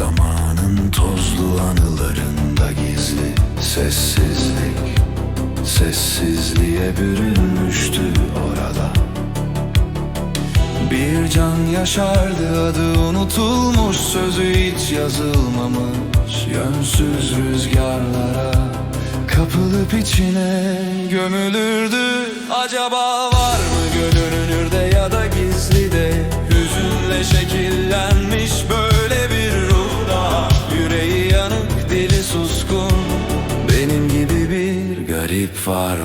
Zamanın tozlu anılarında gizli sessizlik Sessizliğe bürünmüştü orada Bir can yaşardı adı unutulmuş Sözü hiç yazılmamış Yönsüz rüzgarlara kapılıp içine gömülürdü Acaba var mı? Garip var mı?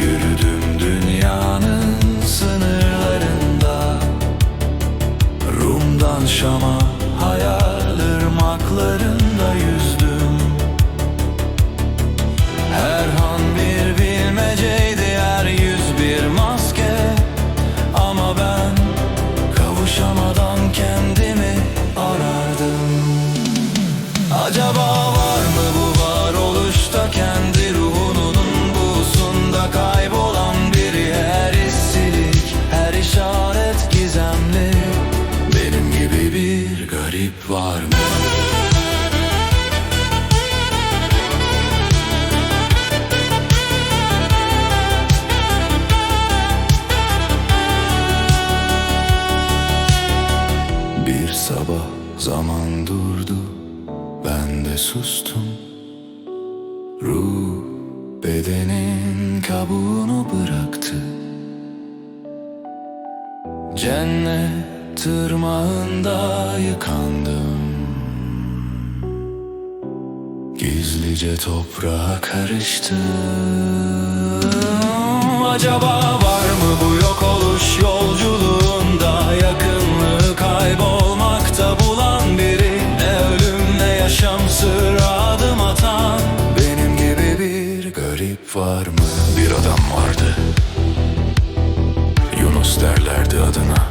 Yürüdüm dünyanın sınırlarında Rum'dan Şam'a hayal ırmaklarında Ben kavuşamadan kendimi arardım. Acaba var mı bu varoluşta kendi ruhunun buğusunda kaybolan biri? Her hissilik, her işaret gizemli. Benim gibi bir garip var mı? De sustum. Ruh bedenin kabuğunu bıraktı. Cennet tırmağında yıkandım. Gizlice toprağa karıştım. Acaba var mı bu Kronos derlerdi adına.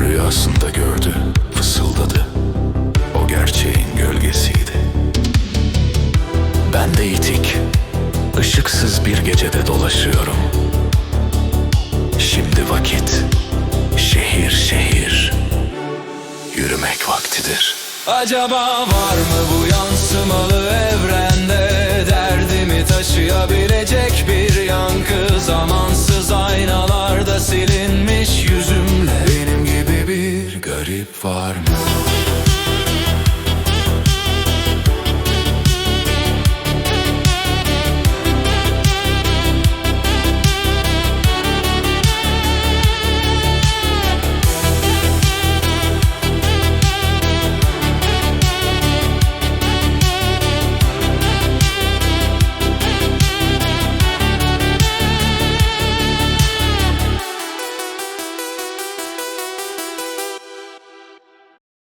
Rüyasında gördü, fısıldadı. O gerçeğin gölgesiydi. Ben de itik, ışıksız bir gecede dolaşıyorum. Şimdi vakit, şehir şehir. Yürümek vaktidir. Acaba var mı bu yansımalı evrende? Derdimi taşıyabilecek bir yankı